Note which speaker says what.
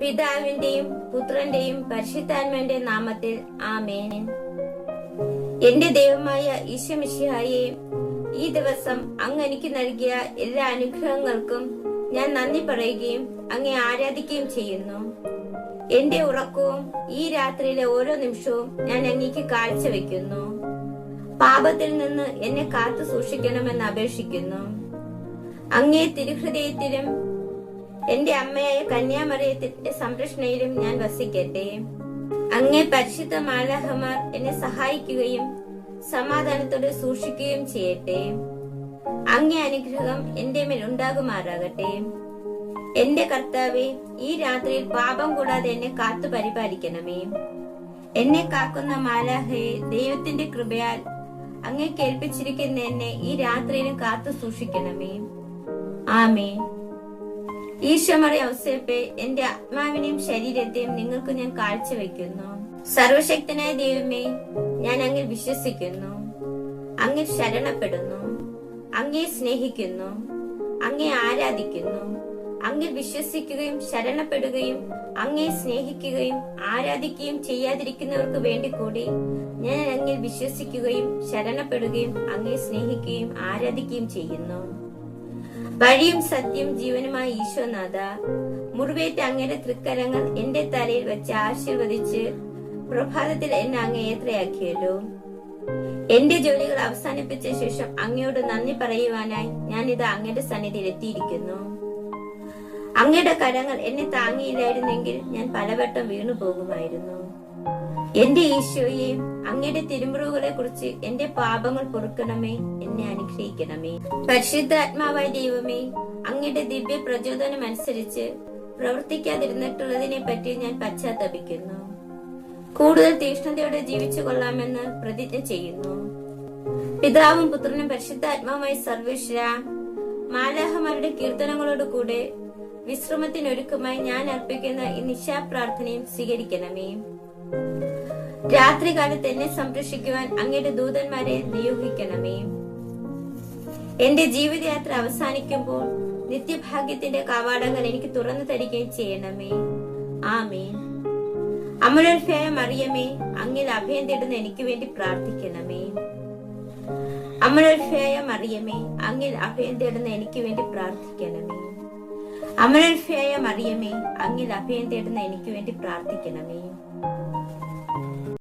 Speaker 1: പിതാവിന്റെയും പുത്രന്റെയും പരിശുദ്ധാത്മന്റെ നാമത്തിൽ ആമേൻ. എന്റെ ദൈവമായ ഈശമിഷിഹായെ ഈ ദിവസം അങ്ങ് എനിക്ക് നൽകിയ എല്ലാ അനുഗ്രഹങ്ങൾക്കും ഞാൻ നന്ദി പറയുകയും അങ്ങേ ആരാധിക്കുകയും ചെയ്യുന്നു. എന്റെ ഉറക്കവും ഈ രാത്രിയിലെ ഓരോ നിമിഷവും ഞാൻ അങ്ങേക്ക് കാഴ്ചവെക്കുന്നു. പാപത്തിൽ നിന്ന് എന്നെ കാത്തു സൂക്ഷിക്കണമെന്ന് അപേക്ഷിക്കുന്നു. അങ്ങേ തിരുഹൃദയത്തിലും എന്റെ അമ്മയായ കന്യാമറിയത്തിന്റെ സംരക്ഷണയിലും ഞാൻ വസിക്കട്ടെ. അങ്ങേ പരിശുദ്ധ മാലാഹമാർ എന്നെ സഹായിക്കുകയും സമാധാനത്തോടെ സൂക്ഷിക്കുകയും ചെയ്യട്ടെ. അങ്ങേ അനുഗ്രഹം എന്റെ മേൽ ഉണ്ടാകുമാറാകട്ടെ. എന്റെ കർത്താവെ ഈ രാത്രിയിൽ പാപം കൂടാതെ എന്നെ കാത്തു പരിപാലിക്കണമേ. എന്നെ കാക്കുന്ന മാലാഹയെ ദൈവത്തിന്റെ കൃപയാൽ അങ്ങേ കേൾപ്പിച്ചിരിക്കുന്ന എന്നെ ഈ രാത്രിയിലും കാത്തു സൂക്ഷിക്കണമേ. ആമേ ഈശോമറി ഔസേപ്പെ എന്റെ ആത്മാവിനെയും ശരീരത്തെയും നിങ്ങൾക്ക് ഞാൻ കാഴ്ചവെക്കുന്നു. സർവശക്തനായ ദൈവമേ ഞാൻ അങ്ങിൽ വിശ്വസിക്കുന്നു. അങ്ങിൽ ശരണപ്പെടുന്നു. അങ്ങേ സ്നേഹിക്കുന്നു. അങ്ങേ ആരാധിക്കുന്നു. അങ്ങിൽ വിശ്വസിക്കുകയും ശരണപ്പെടുകയും അങ്ങേ സ്നേഹിക്കുകയും ആരാധിക്കുകയും ചെയ്യാതിരിക്കുന്നവർക്ക് വേണ്ടി കൂടി ഞാൻ അങ്ങിൽ വിശ്വസിക്കുകയും ശരണപ്പെടുകയും അങ്ങേ സ്നേഹിക്കുകയും ആരാധിക്കുകയും ചെയ്യുന്നു. വഴിയും സത്യം ജീവനുമായ ഈശോനാഥ മുറിവേറ്റ അങ്ങയുടെ തൃക്കരങ്ങൾ എന്റെ തലയിൽ വെച്ച് ആശീർവദിച്ച് പ്രഭാതത്തിൽ എന്നെ അങ്ങ് എന്റെ ജോലികൾ അവസാനിപ്പിച്ച ശേഷം അങ്ങയോട് നന്ദി പറയുവാനായി ഞാൻ ഇത് അങ്ങയുടെ സന്നിധിയിൽ എത്തിയിരിക്കുന്നു. അങ്ങയുടെ കരങ്ങൾ എന്നെ താങ്ങിയില്ലായിരുന്നെങ്കിൽ ഞാൻ പലവട്ടം വീണു പോകുമായിരുന്നു. എന്റെ ഈശോയെ അങ്ങയുടെ തിരുമുറിവുകളെ കുറിച്ച് എന്റെ പാപങ്ങൾ പൊറുക്കണമേ എന്നെ അനുഗ്രഹിക്കണമേ. പരിശുദ്ധാത്മാവായ ദൈവമേ അങ്ങയുടെ ദിവ്യ പ്രചോദനം അനുസരിച്ച് പ്രവർത്തിക്കാതിരുന്നിട്ടുള്ളതിനെ പറ്റി ഞാൻ പശ്ചാത്തപിക്കുന്നു. കൂടുതൽ തീഷ്ണതയോടെ ജീവിച്ചു കൊള്ളാമെന്ന് പ്രതിജ്ഞ ചെയ്യുന്നു. പിതാവും പുത്രനും പരിശുദ്ധാത്മാവുമായി സർവേശ്വര മാലാഹമാരുടെ കീർത്തനങ്ങളോട് കൂടെ വിശ്രമത്തിനൊരുക്കമായി ഞാൻ അർപ്പിക്കുന്ന ഈ നിശാപ്രാർത്ഥനയും സ്വീകരിക്കണമേ. രാത്രികാലത്ത് എന്നെ സംരക്ഷിക്കുവാൻ അങ്ങയുടെ ദൂതന്മാരെ നിയോഗിക്കണമേ. എന്റെ ജീവിതയാത്ര അവസാനിക്കുമ്പോൾ നിത്യഭാഗ്യത്തിന്റെ കവാടങ്ങൾ എനിക്ക് തുറന്നു തരികയും ചെയ്യണമേ. ആമേ അമലോത്ഭയ മറിയമേ അങ്ങിൽ അഭയം തേടുന്ന എനിക്ക് വേണ്ടി പ്രാർത്ഥിക്കണമേ. അമലോത്ഭയ മറിയമേ അങ്ങിൽ അഭയം തേടുന്ന എനിക്ക് വേണ്ടി പ്രാർത്ഥിക്കണമേ. അമലോത്ഭയ മറിയമേ അങ്ങിൽ അഭയം തേടുന്ന എനിക്ക് വേണ്ടി പ്രാർത്ഥിക്കണമേ.